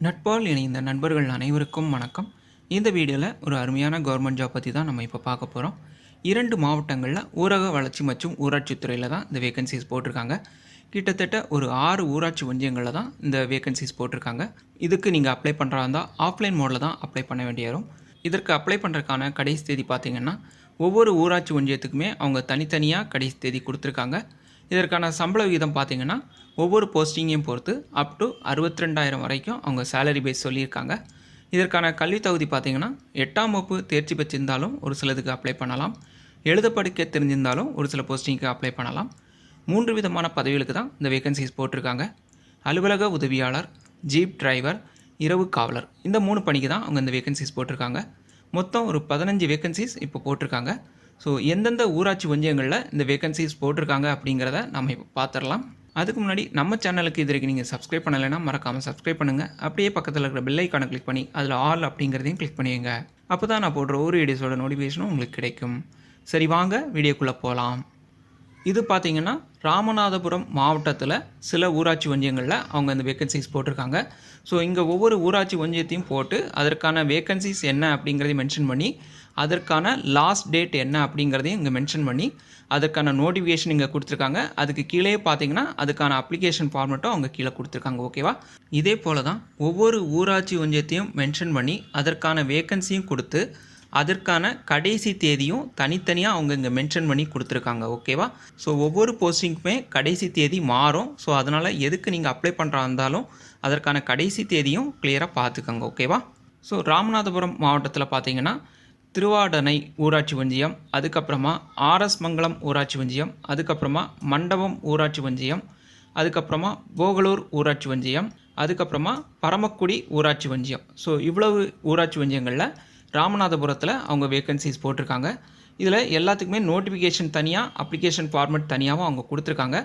நட்பால் இணைந்த நண்பர்கள் அனைவருக்கும் வணக்கம். இந்த வீடியோவில் ஒரு அருமையான கவர்மெண்ட் ஜாப் பற்றி தான் நம்ம இப்போ பார்க்க போகிறோம் இரண்டு மாவட்டங்களில் ஊரக வளர்ச்சி மற்றும் ஊராட்சித்துறையில் தான் இந்த வேகன்சிஸ் போட்டிருக்காங்க. கிட்டத்தட்ட ஒரு ஆறு ஊராட்சி ஒன்றியங்களில் தான் இந்த வேகன்சிஸ் போட்டிருக்காங்க. இதுக்கு நீங்கள் அப்ளை பண்ணுறா இருந்தால் ஆஃப்லைன் மோடில் தான் அப்ளை பண்ண வேண்டிய வரும் இதற்கு அப்ளை பண்ணுறதுக்கான கடைசி தேதி பார்த்தீங்கன்னா ஒவ்வொரு ஊராட்சி ஒன்றியத்துக்குமே அவங்க தனித்தனியாக கடைசி தேதி கொடுத்துருக்காங்க. இதற்கான சம்பள விகிதம் பார்த்திங்கன்னா ஒவ்வொரு போஸ்டிங்கையும் பொறுத்து அப் டு அறுபத்தி ரெண்டாயிரம் வரைக்கும் அவங்க சேலரி பேஸ் சொல்லியிருக்காங்க. இதற்கான கல்வி தகுதி பார்த்திங்கன்னா எட்டாம் வகுப்பு தேர்ச்சி பெற்றிருந்தாலும் ஒரு சிலதுக்கு அப்ளை பண்ணலாம். எழுத படிக்க தெரிஞ்சிருந்தாலும் ஒரு சில போஸ்டிங்க்கு அப்ளை பண்ணலாம். மூன்று விதமான பதவிகளுக்கு தான் இந்த வேகன்சிஸ் போட்டிருக்காங்க. அலுவலக உதவியாளர் ஜீப் டிரைவர் இரவு காவலர். இந்த மூணு பணிக்கு தான் அவங்க இந்த வேகன்சிஸ் போட்டிருக்காங்க. மொத்தம் ஒரு பதினஞ்சு வேகன்சிஸ் இப்போ போட்டிருக்காங்க. ஸோ எந்தெந்த ஊராட்சி ஒன்றியங்களில் இந்த வேகன்சிஸ் போட்டிருக்காங்க அப்படிங்கிறத நம்ம இப்போ பார்த்துடலாம். அதுக்கு முன்னாடி நம்ம சேனலுக்கு இது வரைக்கும் நீங்கள் சப்ஸ்கிரைப் பண்ணலைன்னா மறக்காமல் சப்ஸ்கிரைப் பண்ணுங்கள் அப்படியே பக்கத்தில் இருக்கிற பெல் ஐக்கானை கிளிக் பண்ணி அதில் ஆல் அப்படிங்கிறதையும் கிளிக் பண்ணிடுங்க. அப்போ தான் நான் போடுற ஒரு வீடியோஸோட நோட்டிஃபிகேஷனும் உங்களுக்கு கிடைக்கும். சரி வாங்க வீடியோக்குள்ளே போகலாம் இது பார்த்திங்கன்னா ராமநாதபுரம் மாவட்டத்தில் சில ஊராட்சி ஒன்றியங்களில் அவங்க அந்த வேக்கன்சிஸ் போட்டிருக்காங்க. ஸோ இங்கே ஒவ்வொரு ஊராட்சி ஒன்றியத்தையும் போட்டு அதற்கான வேக்கன்சிஸ் என்ன அப்படிங்கிறதையும் மென்ஷன் பண்ணி அதற்கான லாஸ்ட் டேட் என்ன அப்படிங்கிறதையும் இங்கே மென்ஷன் பண்ணி அதற்கான நோட்டிஃபிகேஷன் இங்கே கொடுத்துருக்காங்க. அதுக்கு கீழே பார்த்தீங்கன்னா அதுக்கான அப்ளிகேஷன் ஃபார்மெட்டும் அவங்க கீழே கொடுத்துருக்காங்க ஓகேவா இதே போல் தான் ஒவ்வொரு ஊராட்சி ஒன்றியத்தையும் மென்ஷன் பண்ணி அதற்கான வேக்கன்சியும் கொடுத்து அதற்கான கடைசி தேதியும் தனித்தனியாக அவங்க இங்கே மென்ஷன் பண்ணி கொடுத்துருக்காங்க ஓகேவா ஸோ ஒவ்வொரு போஸ்டிங்க்குமே கடைசி தேதி மாறும். ஸோ அதனால் எதுக்கு நீங்கள் அப்ளை பண்ணுறா இருந்தாலும் அதற்கான கடைசி தேதியும் கிளியராக பார்த்துக்கோங்க ஓகேவா ஸோ ராமநாதபுரம் மாவட்டத்தில் பார்த்தீங்கன்னா திருவாடனை ஊராட்சி ஒன்றியம் அதுக்கப்புறமா ஆர்எஸ் மங்கலம் ஊராட்சி ஒன்றியம் அதுக்கப்புறமா மண்டபம் ஊராட்சி ஒன்றியம் அதுக்கப்புறமா போகலூர் ஊராட்சி ஒன்றியம் அதுக்கப்புறமா பரமக்குடி ஊராட்சி ஒன்றியம். ஸோ இவ்வளவு ஊராட்சி ஒன்றியங்களில் ராமநாதபுரத்தில் அவங்க வேகன்சிஸ் போட்டிருக்காங்க. இதில் எல்லாத்துக்குமே நோட்டிஃபிகேஷன் தனியாக அப்ளிகேஷன் ஃபார்மெட் தனியாகவும் அவங்க கொடுத்துருக்காங்க.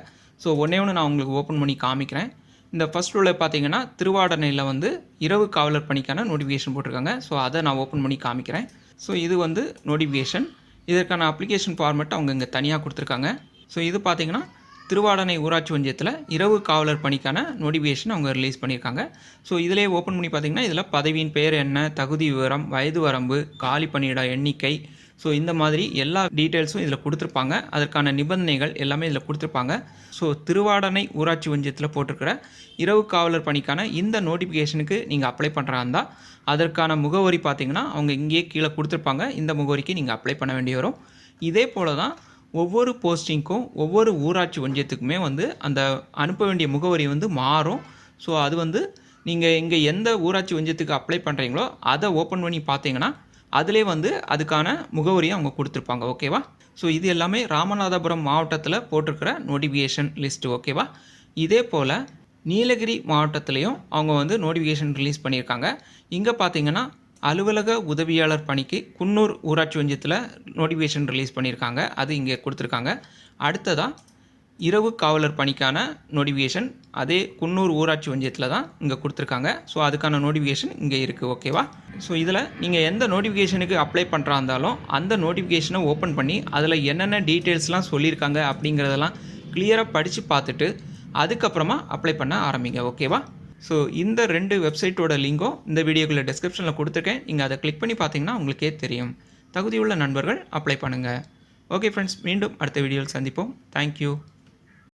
ஸோ ஒன்றே ஒன்று நான் உங்களுக்கு ஓப்பன் பண்ணி காமிக்கிறேன். இந்த ஃபர்ஸ்ட் உள்ள பார்த்தீங்கன்னா திருவாடனையில் வந்து இரவு காவலர் பணிக்கான நோட்டிஃபிகேஷன் போட்டிருக்காங்க. ஸோ அதை நான் ஓப்பன் பண்ணி காமிக்கிறேன். ஸோ இது வந்து நோட்டிஃபிகேஷன் இதற்கான அப்ளிகேஷன் ஃபார்மெட் அவங்க இங்கே தனியாக கொடுத்துருக்காங்க. ஸோ இது பார்த்தீங்கன்னா திருவாடனை ஊராட்சி ஒன்றியத்தில் இரவு காவலர் பணிக்கான நோட்டிஃபிகேஷன் அவங்க ரிலீஸ் பண்ணியிருக்காங்க. ஸோ இதிலே ஓப்பன் பண்ணி பார்த்தீங்கன்னா இதில் பதவியின் பெயர் என்ன தகுதி விவரம் வயது வரம்பு காலி பணியிட எண்ணிக்கை ஸோ இந்த மாதிரி எல்லா டீட்டெயில்ஸும் இதில் கொடுத்துருப்பாங்க. அதற்கான நிபந்தனைகள் எல்லாமே இதில் கொடுத்துருப்பாங்க. ஸோ திருவாடனை ஊராட்சி ஒன்றியத்தில் போட்டிருக்கிற இரவு காவலர் பணிக்கான இந்த நோட்டிஃபிகேஷனுக்கு நீங்கள் அப்ளை பண்ணுறா இருந்தால் அதற்கான முகவரி பார்த்தீங்கன்னா அவங்க இங்கேயே கீழே கொடுத்துருப்பாங்க. இந்த முகவரிக்கு நீங்கள் அப்ளை பண்ண வேண்டி வரும். இதே போல தான் ஒவ்வொரு போஸ்டிங்க்கும் ஒவ்வொரு ஊராட்சி ஒன்றியத்துக்குமே வந்து அந்த அனுப்ப வேண்டிய முகவரி வந்து மாறும். ஸோ அது வந்து நீங்கள் இங்கே எந்த ஊராட்சி ஒன்றியத்துக்கு அப்ளை பண்ணுறீங்களோ அதை ஓப்பன் பண்ணி பார்த்தீங்கன்னா அதிலே வந்து அதுக்கான முகவரியை அவங்க கொடுத்துருப்பாங்க. ஓகேவா ஸோ இது எல்லாமே ராமநாதபுரம் மாவட்டத்தில் போட்டிருக்கிற நோட்டிஃபிகேஷன் லிஸ்ட்டு ஓகேவா இதே போல் நீலகிரி மாவட்டத்துலேயும் அவங்க வந்து நோட்டிஃபிகேஷன் ரிலீஸ் பண்ணியிருக்காங்க. இங்கே பார்த்தீங்கன்னா அலுவலக உதவியாளர் பணிக்கு குன்னூர் ஊராட்சி ஒன்றியத்தில் நோட்டிஃபிகேஷன் ரிலீஸ் பண்ணியிருக்காங்க. அது இங்கே கொடுத்துருக்காங்க. அடுத்ததாக இரவு காவலர் பணிக்கான நோட்டிஃபிகேஷன் அதே குன்னூர் ஊராட்சி ஒன்றியத்தில் தான் இங்கே கொடுத்துருக்காங்க. ஸோ அதுக்கான நோட்டிஃபிகேஷன் இங்கே இருக்குது ஓகேவா ஸோ இதில் நீங்கள் எந்த நோட்டிஃபிகேஷனுக்கு அப்ளை பண்ணுறா இருந்தாலும் அந்த நோட்டிஃபிகேஷனை ஓப்பன் பண்ணி அதில் என்னென்ன டீட்டெயில்ஸ்லாம் சொல்லியிருக்காங்க அப்படிங்கிறதெல்லாம் கிளியராக படித்து பார்த்துட்டு அதுக்கப்புறமா அப்ளை பண்ண ஆரம்பிங்க ஓகேவா ஸோ இந்த ரெண்டு வெப்சைட்டோட லிங்கும் இந்த வீடியோக்குள்ள டிஸ்கிரிப்ஷனில் கொடுத்துருக்கேன். நீங்கள் அதை கிளிக் பண்ணி பார்த்தீங்கன்னா உங்களுக்கே தெரியும். தகுதியுள்ள நண்பர்கள் அப்ளை பண்ணுங்கள் ஓகே ஃப்ரெண்ட்ஸ் மீண்டும் அடுத்த வீடியோவில் சந்திப்போம். தேங்க்யூ